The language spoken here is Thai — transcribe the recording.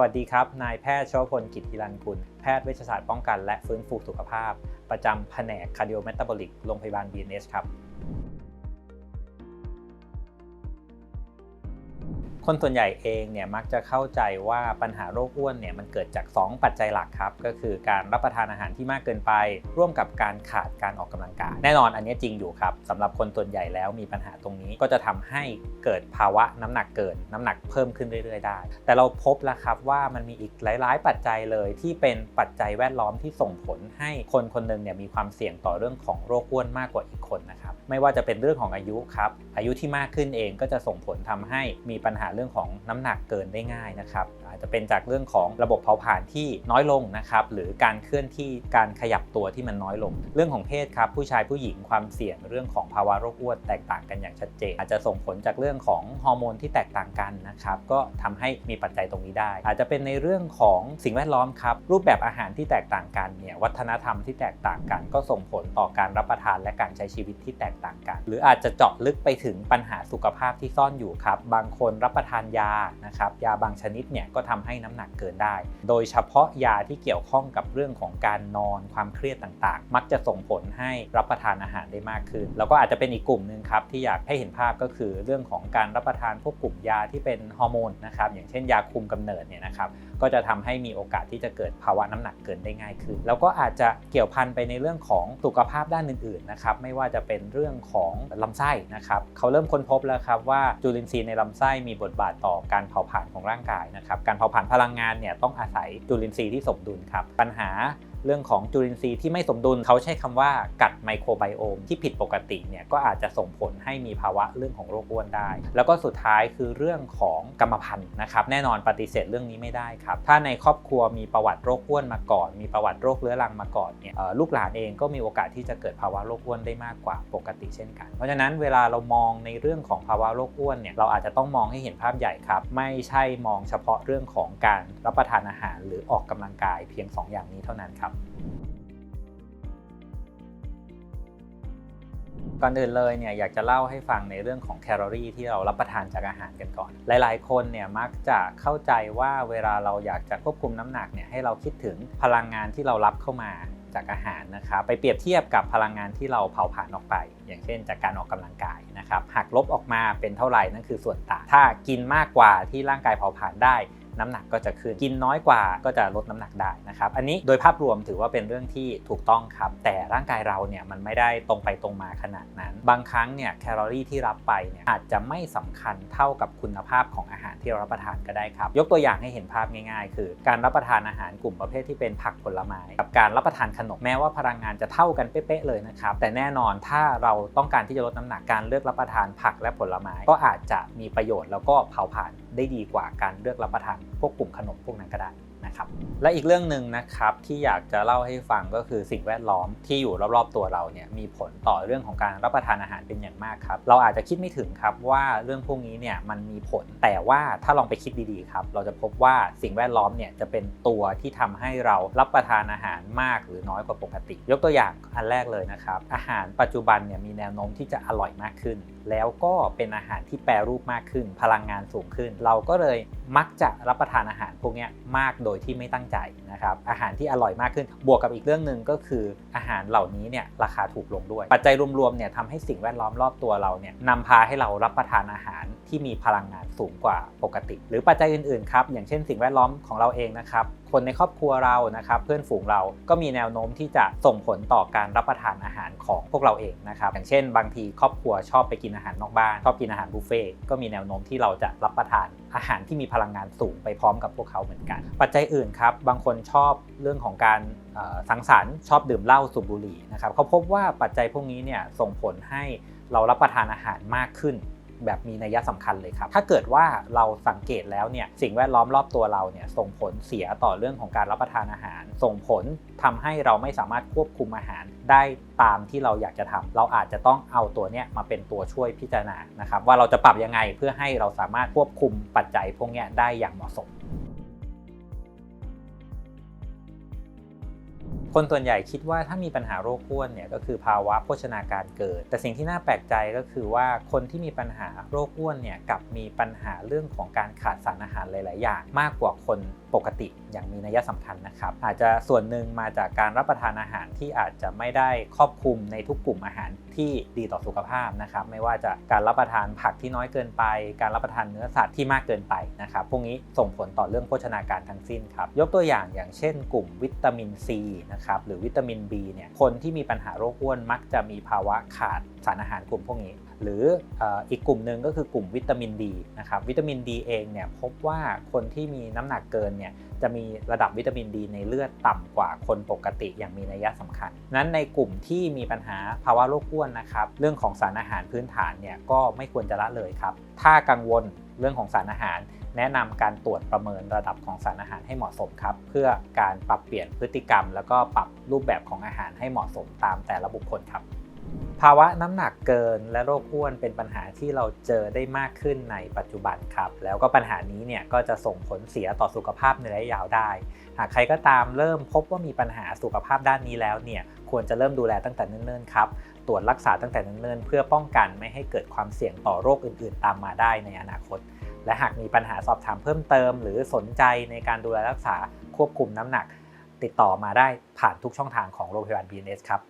วัสดีครับ นายแพทย์ชวพลกิจฮิรันกุล แพทย์เวชศาสตร์ป้องกันและฟื้นฟูสุขภาพ ประจำแผนกคาร์ดิโอเมตาบอลิกโรงพยาบาล BNS ครับ คนส่วนใหญ่เองเนี่ยมักจะเข้าใจว่าปัญหาโรคอ้วนเนี่ยมันเกิดจาก 2 ปัจจัยหลักครับ ก็คือการรับประทานอาหารที่มากเกินไป ร่วมกับการขาดการออกกำลังกายแน่นอนอันนี้จริงอยู่ครับสำหรับคนส่วนใหญ่แล้วมีปัญหาตรงนี้ก็จะทำให้เกิดภาวะน้ำหนักเกินน้ำหนักเพิ่มขึ้นเรื่อยๆได้ แต่เราพบแล้วครับว่ามันมีอีกหลายๆ ปัจจัยเลยที่เป็นปัจจัยแวดล้อมที่ส่งผลให้คนคนหนึ่งเนี่ยมีความเสี่ยงต่อเรื่องของโรคอ้วนมากกว่าอีกคนนะครับไม่ว่าจะเป็นเรื่องของอายุครับอายุที่มากขึ้นเองก็จะส่งผลทำให้มีปัญหาเรื่องของน้ำหนักเกินได้ง่ายนะครับอาจจะเป็นจากเรื่องของระบบเผาผลาญที่น้อยลงนะครับหรือการเคลื่อนที่การขยับตัวที่มันน้อยลง เรื่องของเพศครับผู้ชายผู้หญิงความเสี่ยงเรื่องของภาวะโรคอ้วนแตกต่างกันอย่างชัดเจน อาจจะส่งผลจากเรื่องของฮอร์โมนที่แตกต่างกันนะครับก็ทำให้มีปัจจัยตรงนี้ได้ อาจจะเป็นในเรื่องของสิ่งแวดล้อมครับรูปแบบอาหารที่แตกต่างกันเนี่ยวัฒนธรรมที่แตกต่างกัน ก็ส่งผลต่อการรับประทานและการใช้ชีวิตที่แตกต่างกัน หรืออาจจะเจาะลึกไปถึงปัญหาสุขภาพที่ซ่อนอยู่ครับบางคนรับประทานยานะครับยาบางชนิดเนี่ยก็ทำให้น้ำหนักเกินได้ โดยเฉพาะยาที่เกี่ยวข้องกับเรื่องของการนอนความเครียดต่างๆ มักจะส่งผลให้รับประทานอาหารได้มากขึ้น แล้วก็อาจจะเป็นอีกกลุ่มหนึ่งครับที่อยากให้เห็นภาพก็คือเรื่องของการรับประทานพวกกลุ่มยาที่เป็นฮอร์โมนนะครับอย่างเช่นยาคุมกำเนิดเนี่ยนะครับก็จะทำให้มีโอกาสที่จะเกิดภาวะน้ำหนักเกินได้ง่ายขึ้น แล้วก็อาจจะเกี่ยวพันไปในเรื่องของสุขภาพด้านอื่นๆนะครับไม่ว่าจะเป็นเรื่องของลำไส้นะครับเขาเริ่มค้นพบแล้วครับว่าจุลินทรีย์ในลำไส้มีบทบาทต่อการเผาผลาญของร่างกายนะครับการเผาผลาญพลังงานเนี่ยต้องอาศัยจุลินทรีย์ที่สมดุลครับปัญหา เรื่องของจุลินทรีย์ที่ไม่สมดุลเขาใช้คำว่ากัดไมโครไบโอมที่ผิดปกติเนี่ยก็อาจจะส่งผลให้มีภาวะเรื่องของโรคอ้วนได้ แล้วก็สุดท้ายคือเรื่องของกรรมพันธุ์นะครับแน่นอนปฏิเสธเรื่องนี้ไม่ได้ครับ ถ้าในครอบครัวมีประวัติโรคอ้วนมาก่อน มีประวัติโรคเรื้อรังมาก่อนเนี่ยลูกหลานเองก็มีโอกาสที่จะเกิดภาวะโรคอ้วนได้มากกว่าปกติเช่นกัน เพราะฉะนั้นเวลาเรามองในเรื่องของภาวะโรคอ้วนเนี่ยเราอาจจะต้องมองให้เห็นภาพใหญ่ครับ ไม่ใช่มองเฉพาะเรื่องของการรับประทานอาหาร หรือออกกำลังกายเพียง 2 อย่างนี้เท่านั้นครับ ก่อนอื่นเลยเนี่ยอยากจะเล่าให้ฟังในเรื่องของแคลอรี่ที่เรารับประทานจากอาหารกันก่อน หลายๆ คนเนี่ยมักจะเข้าใจว่าเวลาเราอยากจะควบคุมน้ำหนักเนี่ยให้เราคิดถึงพลังงานที่เรารับเข้ามาจากอาหารนะครับไปเปรียบเทียบกับพลังงานที่เราเผาผลาญออกไป อย่างเช่น จากการออกกำลังกายนะครับหักลบออกมาเป็นเท่าไหร่นั่นคือส่วนต่างถ้ากินมากกว่าที่ร่างกายเผาผลาญได้ น้ำหนักก็จะขึ้น กินน้อยกว่าก็จะลดน้ำหนักได้นะครับ อันนี้โดยภาพรวมถือว่าเป็นเรื่องที่ถูกต้องครับ แต่ร่างกายเราเนี่ยมันไม่ได้ตรงไปตรงมาขนาดนั้น บางครั้งเนี่ยแคลอรี่ที่รับไปเนี่ยอาจจะไม่สำคัญเท่ากับคุณภาพของอาหารที่เรารับประทานก็ได้ครับ ยกตัวอย่างให้เห็นภาพง่ายๆ คือการรับประทานอาหารกลุ่มประเภทที่เป็นผักผลไม้ กับการรับประทานขนมแม้ว่าพลังงานจะเท่ากันเป๊ะๆเลยนะครับแต่แน่นอนถ้าเราต้องการที่จะลดน้ำหนักการเลือกรับประทานผักและผลไม้ ก็อาจจะมีประโยชน์แล้วก็เผาผลาญได้ดีกว่าการเลือกรับประทานพวกกลุ่มขนมพวกนั้นก็ได้ นะครับและอีกเรื่องหนึ่งนะครับที่อยากจะเล่าให้ฟังก็คือสิ่งแวดล้อมที่อยู่รอบๆตัวเราเนี่ยมีผลต่อเรื่องของการรับประทานอาหารเป็นอย่างมากครับเราอาจจะคิดไม่ถึงครับว่าเรื่องพวกนี้เนี่ยมันมีผลแต่ว่าถ้าลองไปคิดดีๆครับเราจะพบว่าสิ่งแวดล้อมเนี่ยจะเป็นตัวที่ทำให้เรารับประทานอาหารมากหรือน้อยกว่าปกติ ยกตัวอย่างอันแรกเลยนะครับอาหารปัจจุบันเนี่ยมีแนวโน้มที่จะอร่อยมากขึ้น แล้วก็เป็นอาหารที่แปรรูปมากขึ้น พลังงานสูงขึ้น เราก็เลยมักจะรับประทานอาหารพวกนี้มากโโดยที่ไม่ตั้งใจ นะครับอาหารที่อร่อยมากขึ้น บวกกับอีกเรื่องหนึ่งก็คืออาหารเหล่านี้เนี่ยราคาถูกลงด้วย ปัจจัยรวมๆเนี่ยทำให้สิ่งแวดล้อมรอบตัวเราเนี่ยนำพาให้เรารับประทานอาหารที่มีพลังงานสูงกว่าปกติ หรือปัจจัยอื่นๆครับอย่างเช่นสิ่งแวดล้อมของเราเองนะครับคนในครอบครัวเรานะครับเพื่อนฝูงเราก็มีแนวโน้มที่จะส่งผลต่อการรับประทานอาหารของพวกเราเองนะครับอย่างเช่น บางทีครอบครัวชอบไปกินอาหารนอกบ้านชอบกินอาหารบุฟเฟ่ก็มีแนวโน้มที่เราจะรับประทานอาหารที่มีพลังงานสูงไปพร้อมกับพวกเขาเหมือนกัน ปัจจัยอื่นครับบางคนชอบเรื่องของการสังสรรค์ชอบดื่มเหล้าสูบบุหรี่นะครับเขาพบว่าปัจจัยพวกนี้เนี่ยส่งผลให้เรารับประทานอาหารมากขึ้น แบบมีนัยสำคัญเลยครับ ถ้าเกิดว่าเราสังเกตแล้วเนี่ยสิ่งแวดล้อมรอบตัวเราเนี่ยส่งผลเสียต่อเรื่องของการรับประทานอาหาร ส่งผลทำให้เราไม่สามารถควบคุมอาหารได้ตามที่เราอยากจะทำเราอาจจะต้องเอาตัวเนี้ยมาเป็นตัวช่วยพิจารณานะครับว่าเราจะปรับยังไงเพื่อให้เราสามารถควบคุมปัจจัยพวกนี้ได้อย่างเหมาะสม คนส่วนใหญ่คิดว่าถ้ามีปัญหาโรคอ้วนเนี่ยก็คือภาวะโภชนาการเกิด แต่สิ่งที่น่าแปลกใจก็คือว่าคนที่มีปัญหาโรคอ้วนเนี่ยกับมีปัญหาเรื่องของการขาดสารอาหารหลาย ๆ อย่าง มากกว่าคนปกติอย่างมีนัยสำคัญนะครับ อาจจะส่วนหนึ่งมาจากการรับประทานอาหารที่อาจจะไม่ได้ครอบคลุมในทุกกลุ่มอาหารที่ดีต่อสุขภาพนะครับ ไม่ว่าจะการรับประทานผักที่น้อยเกินไป การรับประทานเนื้อสัตว์ที่มากเกินไปนะครับพวกนี้ส่งผลต่อเรื่องโภชนาการทั้งสิ้นครับยกตัวอย่างอย่างเช่น กลุ่มวิตามินซีนะครับหรือวิตามิน B เนี่ยคนที่มีปัญหาโรคอ้วนมักจะมีภาวะขาดสารอาหารกลุ่มพวกนี้ หรืออีกกลุ่มหนึ่งก็คือกลุ่มวิตามินดีนะครับวิตามินดีเองเนี่ยพบว่าคนที่มีน้ำหนักเกินเนี่ยจะมีระดับวิตามินดีในเลือดต่ำกว่าคนปกติอย่างมีนัยสำคัญ นั้นในกลุ่มที่มีปัญหาภาวะโรคอ้วนนะครับเรื่องของสารอาหารพื้นฐานเนี่ยก็ไม่ควรจะละเลยครับ ถ้ากังวลเรื่องของสารอาหาร แนะนำการตรวจประเมินระดับของสารอาหารให้เหมาะสมครับ เพื่อการปรับเปลี่ยนพฤติกรรม แล้วก็ปรับรูปแบบของอาหารให้เหมาะสมตามแต่ละบุคคลครับ ภาวะน้ำหนักเกินและโรคอ้วนเป็นปัญหาที่เราเจอได้มากขึ้นในปัจจุบันครับ แล้วก็ปัญหานี้เนี่ยก็จะส่งผลเสียต่อสุขภาพในระยะยาวได้ หากใครก็ตามเริ่มพบว่ามีปัญหาสุขภาพด้านนี้แล้วเนี่ยควรจะเริ่มดูแลตั้งแต่เนิ่นๆครับตรวจรักษาตั้งแต่เนิ่นๆเพื่อป้องกันไม่ให้เกิดความเสี่ยงต่อโรคอื่นๆ ตามมาได้ในอนาคต และหากมีปัญหาสอบถามเพิ่มเติม หรือสนใจในการดูแลรักษาควบคุมน้ำหนัก ติดต่อมาได้ผ่านทุกช่องทางของโรงพยาบาล BNS ครับ